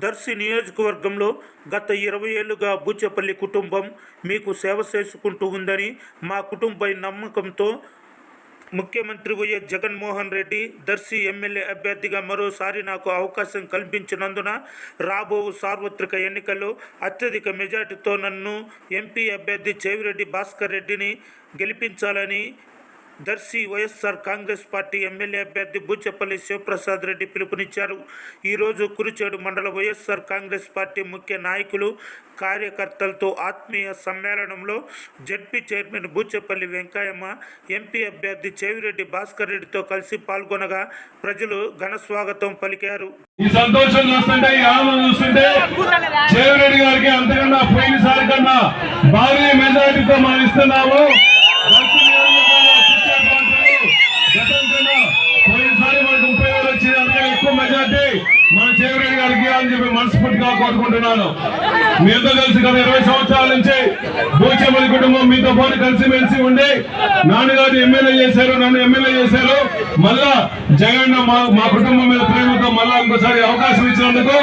దర్శి నియోజకవర్గంలో గత ఇరవై ఏళ్ళుగా బూచేపల్లి కుటుంబం మీకు సేవ చేసుకుంటూ ఉందని మా కుటుంబ నమ్మకంతో ముఖ్యమంత్రి వైఎస్ జగన్మోహన్ రెడ్డి దర్శి ఎమ్మెల్యే అభ్యర్థిగా మరోసారి నాకు అవకాశం కల్పించినందున రాబో సార్వత్రిక ఎన్నికల్లో అత్యధిక మెజార్టీతో నన్ను ఎంపీ అభ్యర్థి చేవిరెడ్డి భాస్కర్ రెడ్డిని గెలిపించాలని Darsi YSR Congress party MLA అభ్యర్థి బూచపల్లి శివప్రసాద్ రెడ్డి పిలుపునిచ్చారు. ఈరోజు కురిచేడు మండల వైఎస్ఆర్ కాంగ్రెస్ పార్టీ ముఖ్య నాయకులు కార్యకర్తలతో ఆత్మీయ సమ్మేళనంలో ZP chairman Buchepalli Venkayamma MP అభ్యర్థి చెవిరెడ్డి భాస్కర్ రెడ్డితో కలిసి పాల్గొనగా ప్రజలు ఘన స్వాగతం పలికారు. ఈ సంతోషం చూస్తుంటే ఈ ఆనందం చూస్తుంటే గారికి అంతకన్నా పోయినసారి కన్నా భారీ మెజారిటీతో మనం ఇస్తున్నాము. మన చేవిరెడ్డి గారికి అని చెప్పి మనస్ఫూర్తిగా కోరుకుంటున్నాను. మీతో కలిసి గత ఇరవై సంవత్సరాల నుంచి భూచేపల్లి కుటుంబం మీతో పాటు కలిసిమెలిసి ఉండి నాన్నగారు ఎమ్మెల్యే చేశారు నన్ను ఎమ్మెల్యే చేశారు. మళ్ళా జగన్ మా మా కుటుంబం మీద ప్రేమతో మళ్ళా ఇంకోసారి అవకాశం ఇచ్చినందుకు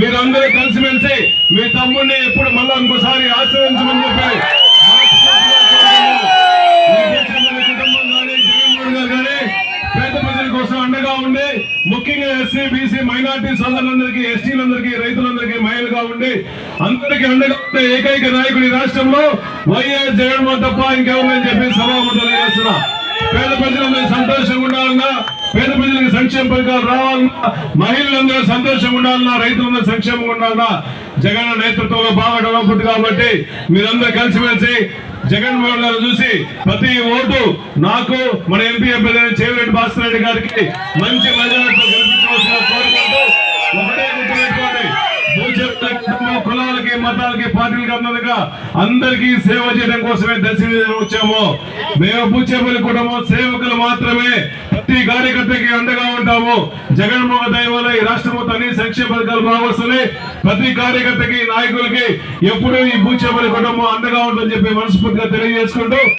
మీరందరూ కలిసిమెలిసి మీ తమ్ముడిని ఎప్పుడు మళ్ళా ఇంకోసారి ఆశ్రయించమని చెప్పి కుటుంబం కానీ జగన్మోహన్ గారు కానీ పేద ప్రజల కోసం అండగా ఉండి ముఖ్యంగా ఎస్సీ బీసీ మైనార్టీ సోదరులందరికీ ఎస్టీలందరికీ రైతులందరికీ మహిళగా ఉండి అందరికీ అండగా ఉండే ఏకైక నాయకుడి రాష్ట్రంలో వైఎస్ జగన్మోహన్ తప్ప ఇంకెవరని చెప్పి సభాముఖం చేస్తున్నా పేద ప్రజలందరూ సంతోషంగా ఉండాలన్నా పేద ప్రజలకు సంక్షేమ పథకాలు రావాలన్నా మహిళలందరూ సంతోషంగా ఉండాలన్నా రైతులందరూ సంక్షేమంగా ఉండాలన్నా జగన్ నేతృత్వంలో బాగా డెవలప్ కాబట్టి మీరందరూ కలిసిమెలిసి జగన్మోహన్ గారు చూసి ప్రతి ఓటు నాకు మన ఎంపీ అభ్యర్థి చేవిరెడ్డి భాస్కర్ రెడ్డి గారికి మంచి మెజారిటీతో గెలిపించవలసిన కోరుకుంటూ ఒకటే గుర్తుపెట్టుకోండి కులాలకి మతాలకి పార్టీలకి అన్నదిగా అందరికీ సేవ చేయడం కోసమే దర్శనం వచ్చాము మేము పూచేపల్లి కుటుంబం సేవకులు మాత్రమే. ప్రతి కార్యకర్తకి అండగా ఉంటాము. జగన్మోహన్ దయ వల్ల ఈ రాష్ట్రం మొత్తం సంక్షేమ పథకాలు బాగా ప్రతి కార్యకర్తకి నాయకులకి ఎప్పుడూ ఈ భూచేపల్లి కుటుంబం అండగా ఉంటుందని చెప్పి మనస్ఫూర్తిగా తెలియజేసుకుంటూ